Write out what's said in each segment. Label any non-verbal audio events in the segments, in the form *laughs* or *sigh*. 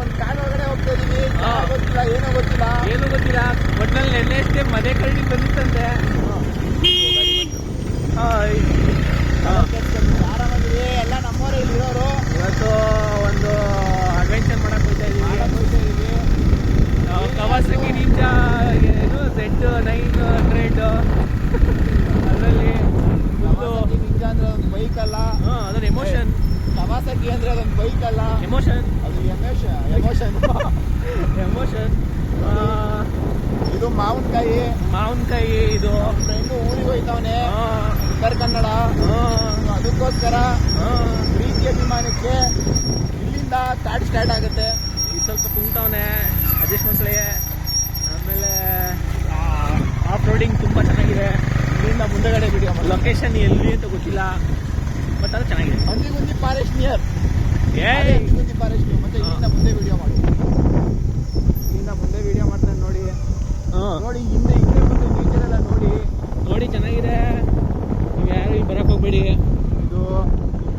ಒಂದ್ ಕಾಡ್ ಒಳಗಡೆ ಹೋಗ್ತಾ ಇದೀವಿ. ಯಾರ್ ಗೊತ್ತಿಲ್ಲ ಏನೋ ಗೊತ್ತಿಲ್ಲ. ಏನು ಗೊತ್ತಿಲ್ಲ. ಒಟ್ನಲ್ಲಿ ನೆನ್ನೆ ಅಷ್ಟೇ ಮನೆ ಕಳ್ಳಿ ಬಂದಿತ್ತಂತೆ. ಹಾಯ್ ಆರಾಮಾಗಿರಿ ಎಲ್ಲ ನಮ್ಮವರೇ ಇಲ್ಲಿರೋರು. ಇವತ್ತು ಒಂದು ಅಡ್ವೆಂಚರ್ ಮಾಡಕ್ ಹೋಗ್ತಾ ಇದೀವಿ. ಮಾಡಕ್ ಹೋಗ್ತಾ ಇದೀವಿ. ನಾವು ಕವಾಸಕಿ ನಿಂಜಾ ಏನು ಝೆಡ್ ನೈನ್ ಹಂಡ್ರೆಡ್ ಅದರಲ್ಲಿ ಒಂದು ಕವಾಸಕಿ ನಿಂಜಾ ಅಂದ್ರೆ ಒಂದು ಬೈಕ್ ಅಲ್ಲ. ಹಾ, ಅದೊಂದು ಎಮೋಷನ್ ಕವಾಸಕಿ ಅಂದ್ರೆ ಅದೊಂದು ಬೈಕ್ ಅಲ್ಲ. ಎಮೋಷನ್ ಎಮೋಷನ್ ಎಮೋಷನ್ ಇದು ಮಾವಿನಕಾಯಿ. ಮಾವಿನಕಾಯಿ ಇದು. ಫ್ರೆಂಡು ಊರಿಗೆ ಹೋಯ್ತವನೆ. ಉತ್ತರ ಕನ್ನಡ. ಅದಕ್ಕೋಸ್ಕರ ಪ್ರೀತಿ ಅಭಿಮಾನಕ್ಕೆ ಇಲ್ಲಿಂದ ಕಾಡ್ ಸ್ಟಾರ್ಟ್ ಆಗುತ್ತೆ. ಈಗ ಸ್ವಲ್ಪ ಕುಂತವನೆ ಅಡ್ಜಸ್ಟ್ಮೆಂಟ್ಗಳಿಗೆ ಆಮೇಲೆ ಆಫ್ ರೋಡಿಂಗ್ ತುಂಬ ಚೆನ್ನಾಗಿದೆ. ಇಲ್ಲಿಂದ ಮುಂದೆಗಡೆ ಮಾಡಿ ಲೊಕೇಶನ್ ಎಲ್ಲಿ ಅಂತ ಗೊತ್ತಿಲ್ಲ. ಬಟ್ ಅದು ಚೆನ್ನಾಗಿದೆ. ಅಂದಿಗುಂದಿ ಫಾರೆಸ್ಟ್ ನಿಯರ್ ಏ ಅಂದಿಗುಂದಿ ಫಾರೆಸ್ಟ್ ಮತ್ತೆ ಇಲ್ಲಿಂದ ಮುಂದೆ ವಿಡಿಯೋ ಮಾಡಿ. ಇಲ್ಲಿಂದ ಮುಂದೆ ವಿಡಿಯೋ ಮಾಡ್ತಾನೆ ನೋಡಿ. ನೋಡಿ ಹಿಂದೆ ಹಿಂದೆ ಮುಂದೆ ನೇಚರ್ ಎಲ್ಲ ನೋಡಿ. ನೋಡಿ ಚೆನ್ನಾಗಿದೆ. ನೀವು ಯಾರು ಇಲ್ಲಿ ಬರಕ್ ಹೋಗ್ಬೇಡಿ. ಇದು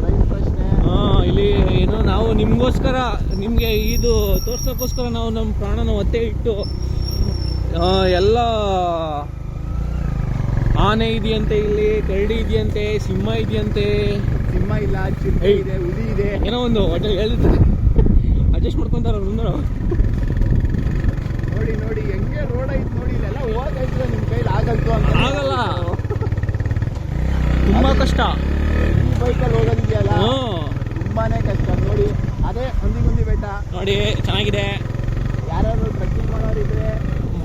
ರೈಲ್ ಪ್ರಶ್ನೆ. ಹಾಂ ಇಲ್ಲಿ ಏನು ನಾವು ನಿಮಗೋಸ್ಕರ ನಿಮಗೆ ಇದು ತೋರ್ಸೋಕ್ಕೋಸ್ಕರ ನಾವು ನಮ್ಮ ಪ್ರಾಣನ ಒತ್ತೆ ಇಟ್ಟು ಎಲ್ಲ ಆನೆ ಇದೆಯಂತೆ ಇಲ್ಲಿ ಕರಡಿ ಇದೆಯಂತೆ ಸಿಂಹ ಇದೆಯಂತೆ. ಸಿಂಹ ಇಲ್ಲ ಚಿಂತೆ ಇದೆ ಹುಲಿ ಇದೆ. ಏನೋ ಒಂದು ಹೋಟೆಲ್ ಹೇಳಿದ್ರೆ ಅಡ್ಜಸ್ಟ್ ಮಾಡ್ಕೊಂತಾರ ನೋಡಿ ನೋಡಿ ಹೆಂಗೆ ರೋಡ್ ಐತೆ ನೋಡಿ ಇಲ್ಲೆಲ್ಲ ಹೋಗೈತೆ ನಿಮ್ ಕೈಲಿ ಆಗಲ್ತು ಅಂತ. ಆಗಲ್ಲ. ತುಂಬಾ ಕಷ್ಟ. ಈ ಬೈಕಲ್ಲಿ ಹೋಗೋದಿದೆಯಲ್ಲ ಹ್ಞೂ. ತುಂಬಾನೇ ಕಷ್ಟ. ನೋಡಿ ಅದೇ ಅಂದಿಗುಂದಿ ಬೆಟ್ಟ. ನೋಡಿ ಚೆನ್ನಾಗಿದೆ ಯಾರು ಟ್ರೆಕ್ಕಿಂಗ್ ಮಾಡೋರಿದ್ರೆ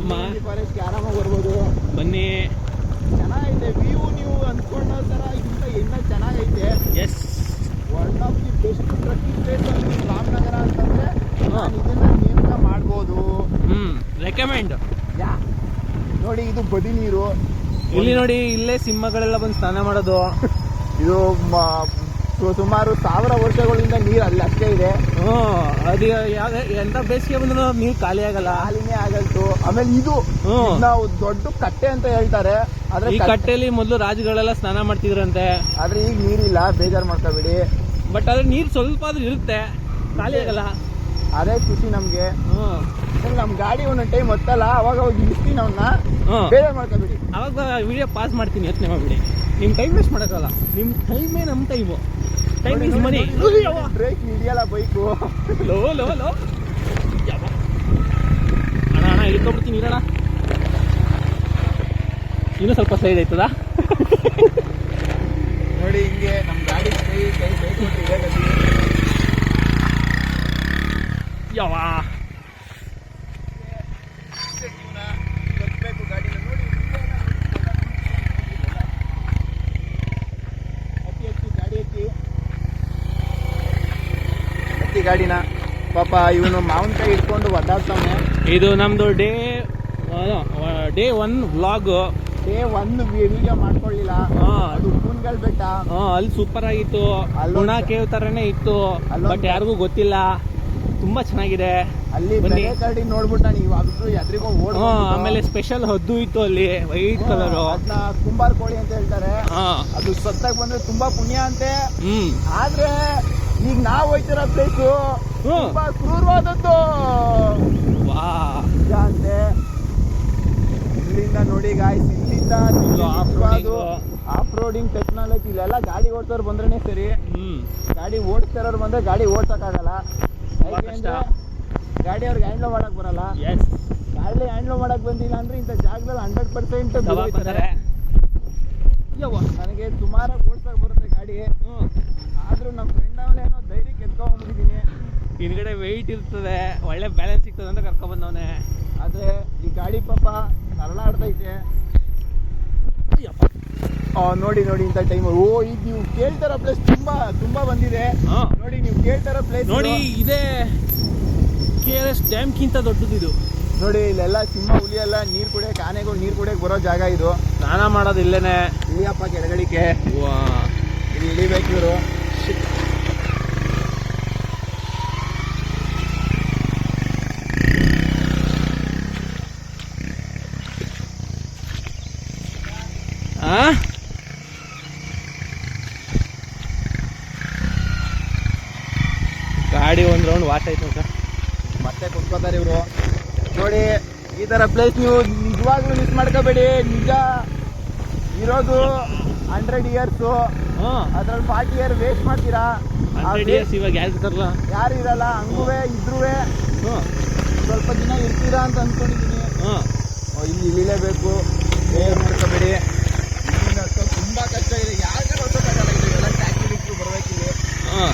ಮ- ಫಾರೆಸ್ಟ್ಗೆ ಆರಾಮಾಗಿ ಬರ್ಬೋದು ಬನ್ನಿ ಚೆನ್ನಾಗೈತೆ ವ್ಯೂ ನೀವು ಅಂದ್ಕೊಂಡೋ ಥರ ಇಂತ ಇನ್ನೂ ಚೆನ್ನಾಗೈತೆ is one of the best trekking place Ramanagara ಅಂತಂದ್ರೆ ಹಾ. ನಾನು ನೇಮಕ ಮಾಡ್ಬೋದು. ಹ್ಞೂ ರೆಕಮೆಂಡ್ ಯಾ ನೋಡಿ ಇದು ಬದಿ ನೀರು. ಇಲ್ಲಿ ನೋಡಿ ಇಲ್ಲೇ ಸಿಂಹಗಳೆಲ್ಲ ಬಂದು ಸ್ನಾನ ಮಾಡೋದು. *laughs* ಇದು ಮ- ಸು- ಸುಮಾರು ಸಾವಿರ ವರ್ಷಗಳಿಂದ ನೀರು ಅಲ್ಲಿ ಅಷ್ಟೇ ಇದೆ. ಹ್ಞೂ ಅದು ಯಾವ ಎಂಥ ಬೇಸಿಗೆ ಬಂದ್ರು ನೀರು ಖಾಲಿ ಆಗಲ್ಲ. ಹಾಲಿನೇ ಆಗಲ್ತು. ಆಮೇಲೆ ಇದು ಹ್ಮ್. ನಾವು ದೊಡ್ಡ ಕಟ್ಟೆ ಅಂತ ಹೇಳ್ತಾರೆ. ಆದ್ರೆ ಈ ಕಟ್ಟೆಯಲ್ಲಿ ಕಟ್ಟೆಲಿ ಮೊದಲು ರಾಜುಗಳೆಲ್ಲ ಸ್ನಾನ ಮಾಡ್ತಿದ್ರಂತೆ. ಆದ್ರೆ ಈಗ ನೀರಿಲ್ಲ ಬೇಜಾರು ಮಾಡ್ಕೋಬೇಡಿ. ಬಟ್ ಅದ್ರ ನೀರು ಸ್ವಲ್ಪ ಆದ್ರೂ ಇರುತ್ತೆ. ಖಾಲಿ ಆಗಲ್ಲ. ಅದೇ ಖುಷಿ ನಮ್ಗೆ. ನಮ್ ಗಾಡಿ ಒಂದೊಂದ್ ಟೈಮ್ ಹೊತ್ತಲ್ಲ ಅವಾಗ ಹೋಗಿ ಇರ್ತೀನಿ ಅವನ್ನ ಬೇರೆ ಮಾಡ್ಕೋಬೇಡಿ. ಅವಾಗ ವಿಡಿಯೋ ಪಾಸ್ ಮಾಡ್ತೀನಿ ಯೋಚನೆ ಮಾಡ್ಬಿಡಿ. ನಿಮ್ಮ ಟೈಮ್ ವೇಸ್ಟ್ ಮಾಡೋಕ್ಕಲ್ಲ ನಿಮ್ಮ ಟೈಮೇ ನಮ್ಮ time time is money brake ಹಿಡಿಯಲ್ಲ bike ಲೋ ಲೋ ಲೋ. ಯವ್ವ. ಅಣ್ಣ ಅಣ್ಣ ಇಳ್ಕೊಂಡ್ಬಿಡ್ತೀನಿ ಇರೋಣ ಇನ್ನೂ ಸ್ವಲ್ಪ ಸೈಡ್ ಆಯ್ತದ? ನೋಡಿ ಹಿಂಗೆ ನಮ್ ಗಾಡಿ ಕೈ ಕೈ ಕೈ ಕೊಟ್ಟಿದೆ ಗತಿ. ಯಾವ? ಕಟ್ಬೇಕು ಗಾಡಿನ. ಪಾಪ ಇವನು ಮಾವಿನಕಾಯಿ ಇಟ್ಕೊಂಡು ಒದ್ದಾಡ್ತಾನೆ. ಇದು ನಮ್ದು day day one vlog day one video ಮಾಡ್ಕೊಳ್ಳಿಲ್ಲ. ಅದು ಕೂನ್ಗಲ್ ಬೆಟ್ಟ. ಅಲ್ಲಿ ಸೂಪರ್ ಆಗಿತ್ತು. ಅಲ್ಲಿ ಕೇವ್ ತರನೇ ಇತ್ತು. ಬಟ್ ಯಾರಿಗೂ ಗೊತ್ತಿಲ್ಲ. ತುಂಬಾ ಚೆನ್ನಾಗಿದೆ. ಅಲ್ಲಿ ಬನ್ನಿ. ನೋಡ್ಬಿಟ್ಟು ನಾನು ಇವಾಗಲೂ ಎದ್ರಿಗೋ ಓಡ್ ಹಾ, ಆಮೇಲೆ ಸ್ಪೆಷಲ್ ಹದ್ದು ಇತ್ತು ಅಲ್ಲಿ ವೈಟ್ ಕಲರ್ ಕುಂಬಾರ್ ಕುಂಬಾರ ಕೋಳಿ ಅಂತ ಹೇಳ್ತಾರೆ. ಅದು ಸತ್ತಾಗ ಬಂದ್ರೆ ತುಂಬಾ ಪುಣ್ಯ ಅಂತೆ. ಹ್ಮ್. ಆದ್ರೆ ಈಗ ನಾವ್ ಹೋಯ್ತಿರೋ ಪ್ಲೇಸು. ತುಂಬಾ ಕ್ರೂರವಾದದ್ದು. ವಾ. ಅಂತೆ. ಇಲ್ಲಿಂದ ನೋಡಿ ಗಾಯ್ಸ್ ಇಲ್ಲಿಂದ. ಆಫ್ ರೋಡಿಂಗ್ ಟೆಕ್ನಾಲಜಿ ಇಲ್ಲೆಲ್ಲ ಗಾಡಿ ಓಡ್ತಾರ ಬಂದ್ರೆ ಸರಿ. ಹ್ಮ್. ಗಾಡಿ ಓಡಿಸ್ತಾರ ಬಂದ್ರೆ ಗಾಡಿ ಓಡ್ಸಕ್ಕಾಗಲ್ಲ. ತುಂಬಾ ಕಷ್ಟ. ಗಾಡಿ ಅವ್ರಿಗೆ ಹ್ಯಾಂಡ್ಲ್ ಮಾಡಕ್ ಬರಲ್ಲ. ಎಸ್ ಗಾಡಿ ಹ್ಯಾಂಡ್ಲ್ ಮಾಡಕ್ ಬಂದಿಲ್ಲ ಅಂದ್ರೆ ಇಂಥ ಜಾಗದಲ್ಲಿ ಹಂಡ್ರೆಡ್ ಪರ್ಸೆಂಟ್ ಯವ್ವ. ನನಗೆ ಸುಮಾರಾಗಿ ಓಡ್ಸಕ್ ಬರುತ್ತೆ ಗಾಡಿ. ಆದ್ರೂ ನಮ್ಮ ಫ್ರೆಂಡ್ ಅವನೇನೋ ಧೈರ್ಯಕ್ಕೆ ಎತ್ಕೊಂಡ್ಬಿಟ್ಟಿದ್ದೀನಿ ಹಿಂದ್ಗಡೆ ವೆಯ್ಟ್ ಇರ್ತದೆ ಒಳ್ಳೆ ಬ್ಯಾಲೆನ್ಸ್ ಸಿಗ್ತದೆ ಅಂತ ಕರ್ಕೊಂಡ್ ಬಂದವನೇ ಆದ್ರೆ ಈ ಗಾಡಿ ಪಾಪ ನರಳಾಡ್ತೈತೆ ನೋಡಿ ನೋಡಿ ಇಂಥ ಟೈಮ್ ಓ ಈಗ ನೀವು ಕೇಳ್ತಾರ ಪ್ಲೇಸ್ ತುಂಬಾ ತುಂಬಾ ಬಂದಿದೆ. ನೋಡಿ ನೀವು ಕೇಳ್ತಾರ ಪ್ಲೇಸ್ ನೋಡಿ ಇದೇ. ಕೆ ಆರ್ ಎಸ್ ಡ್ಯಾಮ್ಗಿಂತ ದೊಡ್ಡದು ಇದು ನೋಡಿ ಇಲ್ಲೆಲ್ಲ ಸಿಂಹ ಹುಲಿ ಎಲ್ಲ ನೀರ್ ಕುಡಿಯಕ್ ಆನೆಗಳು ನೀರ್ ಕುಡಿಯಕ್ ಬರೋ ಜಾಗ ಇದು. ಸ್ನಾನ ಮಾಡೋದು ಇಲ್ಲೇನೆ. ಇಳಿಯಪ್ಪ ಕೆಳಗಡಿಕೆ ಇಲ್ಲಿ ಇಳಿಬೇಕು ಇವರು. ಗಾಡಿ ಒಂದು ರೌಂಡ್ ವಾಶ್ ಆಯ್ತು ಸರ್ ಮತ್ತೆ ಕುತ್ಕೋತಾರೆ ಇವರು. ನೋಡಿ ಈ ಥರ ಪ್ಲೇಸ್ ನೀವು ನಿಜವಾಗ್ಲೂ ಮಿಸ್ ಮಾಡ್ಕೋಬೇಡಿ. ನಿಜ ಇರೋದು ಹಂಡ್ರೆಡ್ ಇಯರ್ಸು ಅದ್ರಲ್ಲಿ ಫಾರ್ಟಿ ಇಯರ್ ವೇಸ್ಟ್ ಮಾಡ್ತೀರಾ? ಆ ಇಯರ್ಸ್ ಇವಾಗ ಯಾರು ಇರ್ತಾರಲ್ಲ? ಯಾರು ಇರಲ್ಲ ಹಂಗುವೆ ಇದ್ರುವೆ. ಸ್ವಲ್ಪ ದಿನ ಇರ್ತೀರಾ ಅಂತ ಓ, ಇಲ್ಲಿ ಇಳಿಲೇಬೇಕು. ಬೇಗ ಮಾಡ್ಕೋಬೇಡಿ ಇಲ್ಲಿಂದ ಹತ್ತೋದು ತುಂಬಾ ಕಷ್ಟ ಇದೆ ಯಾಕೆ ಹೊಸಕ್ಕಾಗಲ್ಲ ಇದು ಎಲ್ಲ ಟ್ಯಾಕ್ಸಿ ಬಿಟ್ಟು ಬರ್ಬೇಕಿಲ್ಲಿ ಹಾ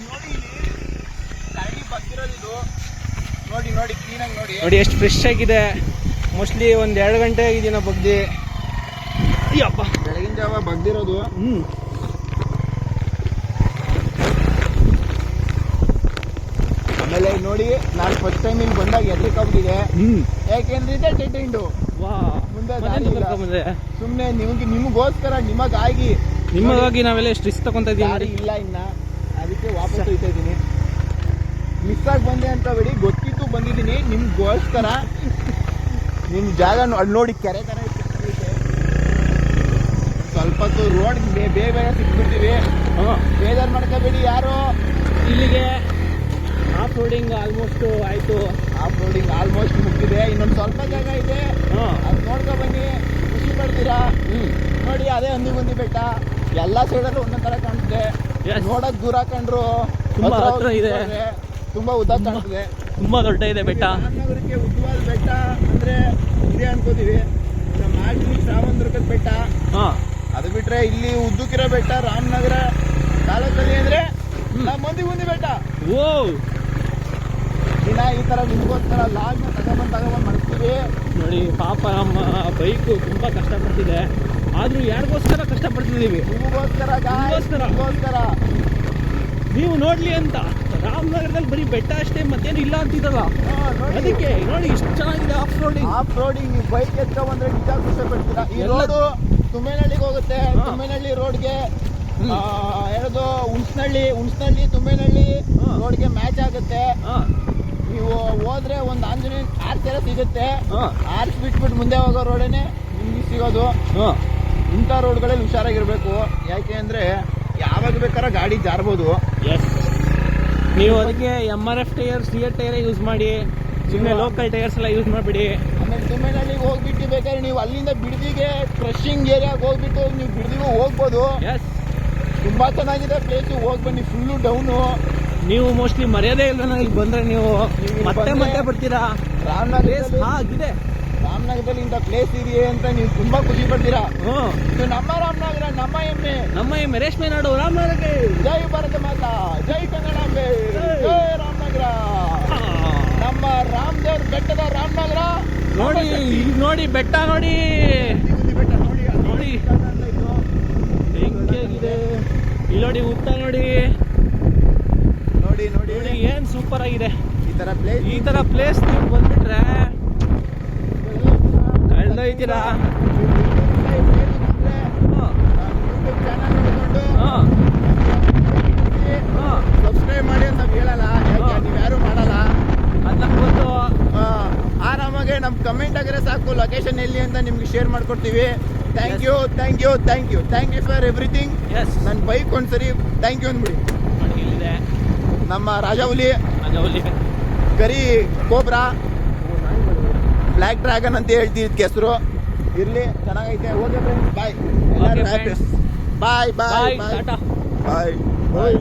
ನೋಡಿ ಇಲ್ಲಿ ಕರಡಿ ಬಗ್ಗಿರೋದು ಇದು ನೋಡಿ ನೋಡಿ ಕ್ಲೀನಾಗಿ ನೋಡಿ. ನೋಡಿ ಎಷ್ಟು ಫ್ರೆಶ್ ಆಗಿದೆ. ಮೋಸ್ಟ್ಲಿ ಒಂದ್ ಎರಡು ಗಂಟೆ ಆಗಿದ್ದೀನ ಬಗ್ದಿ. ಅಯ್ಯಪ್ಪ. ಬೆಳಗಿನ ಜಾವ ಬಗ್ದಿರೋದು. ಹ್ಮ್. ಆಮೇಲೆ ನೋಡಿ ನಾನು ಫಸ್ಟ್ ಟೈಮ್ ಇಲ್ಲಿ ಬಂದಾಗ ಎದ್ರಿಕಾಗ್ಬಿಟ್ಟಿದೆ ಹ್ಮ್. ಯಾಕೆಂದ್ರೆ ಇದೆ ಡೆಡ್ ಎಂಡು ಮುಂದೆ ಸುಮ್ಮನೆ ನಿಮ್ಗೆ ನಿಮಗೋಸ್ಕರ ನಿಮಗಾಗಿ. ನಿಮಗಾಗಿ ನಾವೆಲ್ಲ ಎಷ್ಟು ರಿಸ್ಕ್ ತಗೊಂತ ಇದೀವಿ ಇಲ್ಲ ಇನ್ನ. ಅದಕ್ಕೆ ವಾಪಸ್ ಹೋಯ್ತಾ ಇದ್ದೀನಿ. ಮಿಸ್ ಆಗಿ ಬಂದೆ ಅಂತ ಬಿಡಿ ಗೊತ್ತಿತ್ತು ಬಂದಿದ್ದೀನಿ. ನಿಮ್ಗೋಸ್ಕರ ನಿಮ್ ಜಾಗ ಅಲ್ಲಿ ನೋಡಿ ಕೆರೆ ತರ. ಸ್ವಲ್ಪ ರೋಡ್ ಬೇಗ ಬೇಗ ಸಿಕ್ಬಿಡ್ತೀವಿ. ಹಾ ಬೇಜಾರ್ ಮಾಡ್ಕೋಬೇಡಿ ಯಾರು. ಇಲ್ಲಿಗೆ ಆಫ್ ರೋಡಿಂಗ್ ಆಲ್ಮೋಸ್ಟ್ ಆಯ್ತು. ಆಫ್ ರೋಡಿಂಗ್ ಆಲ್ಮೋಸ್ಟ್ ಮುಗ್ದಿದೆ. ಇನ್ನೊಂದು ಸ್ವಲ್ಪ ಜಾಗ ಇದೆ. ಹಾ. ಅದು ನೋಡ್ಕೊ ಬನ್ನಿ. ಖುಷಿ ಪಡ್ತೀರಾ? ಹ್ಮ್. ನೋಡಿ ಅದೇ ಹಂದಿ ಬಂದಿ ಬೆಟ್ಟ. ಎಲ್ಲಾ ಸೈಡಲ್ಲೂ ಒಂದೊಂದ್ ತರ ಕಾಣುತ್ತೆ Yes. ನೋಡಕ್ ದೂರ ಕಂಡ್ರು ತುಂಬಾ ಹತ್ರ ಇದೆ. ತುಂಬಾ ಉದ್ದ ಕಾಣ್ತದೆ. ತುಂಬಾ ದೊಡ್ಡ ಇದೆ ಬೆಟ್ಟ. ರಾಮನಗರಕ್ಕೆ ಉದ್ದವಾದ ಬೆಟ್ಟ ಅಂದ್ರೆ ಇದೆ ಅನ್ಕೋತೀವಿ. ನಮ್ಮ ಮಾಗಡಿ ಶ್ರಾವಣದುರ್ಗದ ಬೆಟ್ಟ. ಹಾ. ಅದು ಬಿಟ್ರೆ ಇಲ್ಲಿ ಉದ್ದಕ್ಕಿರೋ ಬೆಟ್ಟ ರಾಮನಗರ ತಾಲೂಕಲ್ಲಿ ಅಂದ್ರೆ ನಮ್ಮ ಮಂದಿ ಮುಂದಿ ಬೆಟ್ಟ. ಓ ದಿನ ಈ ತರ ನಿಮ್ಗೋಸ್ಕರ ಲಾಗ್ನ ತಗೊಂಬಂದು ತಗೊಂಬಂದು ಮಾಡ್ತೀವಿ. ನೋಡಿ ಪಾಪ ನಮ್ಮ ಬೈಕು ತುಂಬಾ ಕಷ್ಟಪಡ್ತಿದೆ. ಆದ್ರೂ ಯಾರಿಗೋಸ್ಕರ ಕಷ್ಟಪಡ್ತಿದೀವಿ ನಿಮಗೋಸ್ಕರ ನಿಮಗೋಸ್ಕರ ನಿಮ್ಗೋಸ್ಕರ. ನಿಮ್ಗೋಸ್ಕರ. ನೀವು ನೋಡ್ಲಿ ಅಂತ. ರಾಮನಗರದಲ್ಲಿ ಬರೀ ಬೆಟ್ಟ ಅಷ್ಟೇ ಮತ್ತೇನು ಇಲ್ಲ ನೋಡಿ. ಅದಕ್ಕೆ ನೋಡಿ ಇಷ್ಟು ಚೆನ್ನಾಗಿದೆ ಆಫ್ ರೋಡಿಂಗ್ ಆಫ್ ರೋಡಿಂಗ್ ನೀವು ಬೈಕ್ ಎತ್ಕೊ ಬಂದ್ರೆ ನಿಜ ಖುಷಿ ಪಡ್ತೀರಾ? ಈ ರೋಡು ತುಮ್ಮೇನಹಳ್ಳಿಗೆ ಹೋಗುತ್ತೆ. ತುಮೇನಹಳ್ಳಿ ರೋಡ್ಗೆ ಯಾರದು? ಹುಣಸ್ನಹಳ್ಳಿ. ತುಮೇನಹಳ್ಳಿ ತುಮ್ಮೇನಹಳ್ಳಿ ರೋಡ್ಗೆ ಮ್ಯಾಚ್ ಆಗುತ್ತೆ. ಹಾ. ನೀವು ಹೋದ್ರೆ ಒಂದು ಆಂಜನೇಯ ಆರ್ಚ್ ಎಲ್ಲ ಸಿಗುತ್ತೆ. ಆರ್ಚ್ ಬಿಟ್ಬಿಟ್ಟು ಮುಂದೆ ಹೋಗೋ ರೋಡೇನೆ ನಿಮ್ಗೆ ಸಿಗೋದು. ಇಂಥ ರೋಡ್ಗಳಲ್ಲಿ ಹುಷಾರಾಗಿರ್ಬೇಕು. ಯಾಕೆ ಅಂದ್ರೆ ಯಾವಾಗ ಬೇಕಾರ ಗಾಡಿ ಜಾರ್ಬೋದು. ಎಸ್ ನೀವು ಅದಕ್ಕೆ ಎಂ ಆರ್ ಎಫ್ ಟೈರ್ ಸಿ ಎರ್ ಟೈರ್ ಯೂಸ್ ಮಾಡಿ ಸುಮ್ಮನೆ ಲೋಕಲ್ ಟೈರ್ಸ್ ಎಲ್ಲ ಯೂಸ್ ಮಾಡಿಬಿಡಿ. ಆಮೇಲೆ ತುಮ್ಮೇನಹಳ್ಳಿಗೆ ಹೋಗ್ಬಿಟ್ಟು ಬೇಕಾದ್ರೆ ನೀವು ಅಲ್ಲಿಂದ ಬಿಡದಿಗೆ ಕ್ರಶಿಂಗ್ ಏರಿಯಾಗೆ ಹೋಗ್ಬಿಟ್ಟು ನೀವು ಬಿಡದಿಗೂ ಹೋಗ್ಬೋದು. ಎಸ್ ತುಂಬಾ ಚೆನ್ನಾಗಿದೆ ಪ್ಲೇಸ್ ಹೋಗಿ ಬನ್ನಿ ಫುಲ್ಲು ಡೌನು ನೀವು ಮೋಸ್ಟ್ಲಿ ಮರ್ಯಾದೆ ಇಲ್ಲ ಇಲ್ಲಿ ಬಂದ್ರೆ ನೀವು ಮತ್ತೆ ಮತ್ತೆ ಬರ್ತೀರಾ? ಪ್ಲೇಸ್ ರಾಮನಗರದಲ್ಲಿ ಆಗಿದೆ ರಾಮನಗರದಲ್ಲಿ ಇಂಥ ಪ್ಲೇಸ್ ಇದೆಯೇ ಅಂತ ನೀವು ತುಂಬಾ ಖುಷಿ ಪಡ್ತೀರಾ? ಇದು ನಮ್ಮ ರಾಮನಗರ ನಮ್ಮ ಹೆಮ್ಮೆ ನಮ್ಮ ಹೆಮ್ಮೆ ರೇಷ್ಮೆ ನಾಡು ರಾಮನಗರ. ಜೈ ಭಾರತ ಮಾತಾ ಜೈ ಕನ್ನಡಾಂಬೆ ಜೈ. ರಾಮನಗರ. ನಮ್ಮ ರಾಮದೇವ್ರ ಬೆಟ್ಟದ ರಾಮನಗರ. ನೋಡಿ ನೋಡಿ ಬೆಟ್ಟ ನೋಡಿ ಬೆಟ್ಟ ನೋಡಿ. ನೋಡಿ. ಹೆಂಗಿದೆ ಇಲ್ಲಿ ನೋಡಿ ಉತ್ತ ನೋಡಿ. ನೋಡಿ ನೋಡಿ. ನೋಡಿ ಏನ್ ಸೂಪರ್ ಆಗಿದೆ. ಈ ತರ ಪ್ಲೇಸ್ ಈ ತರ ಪ್ಲೇಸ್ ನೀವು ಬಂದ್ಬಿಟ್ರೆ ಹಾ. ಸಬ್ಸ್ಕ್ರೈಬ್ ಮಾಡಿ ಅಂತ ಹೇಳಲ್ಲ. ನೀವು ಯಾರು ಮಾಡಲ್ಲ. ನಮ್ಗೆ ಗೊತ್ತು. ಆರಾಮಾಗೆ ನಮ್ ಕಮೆಂಟ್ ಆಗಿದ್ರೆ ಸಾಕು. ಲೊಕೇಶನ್ ಎಲ್ಲಿ ಅಂತ ನಿಮ್ಗೆ ಶೇರ್ ಮಾಡ್ಕೊಡ್ತೀವಿ. Thank you thank you thank you thank you for everything yes ನನ್ನ ಬೈಕ್ ಒಂದ್ಸರಿ ಥ್ಯಾಂಕ್ ಯು ಅಂದ್ಬಿಡಿ. ಇಲ್ಲಿದೆ ನಮ್ಮ ರಾಜಾಹುಲಿ ಅಜೌಲಿ ಕರಿ ಕೋಬ್ರಾ. ಬ್ಲ್ಯಾಕ್ ಡ್ರ್ಯಾಗನ್ ಅಂತ ಹೇಳ್ತೀವಿ ಇದಕ್ಕೆ ಹೆಸರು ಇರ್ಲಿ ಚೆನ್ನಾಗೈತೆ. Okay friends bye. ಬಾಯ್ ಬಾಯ್ ಬಾಯ್ ಬಾಯ್ ಬಾಯ್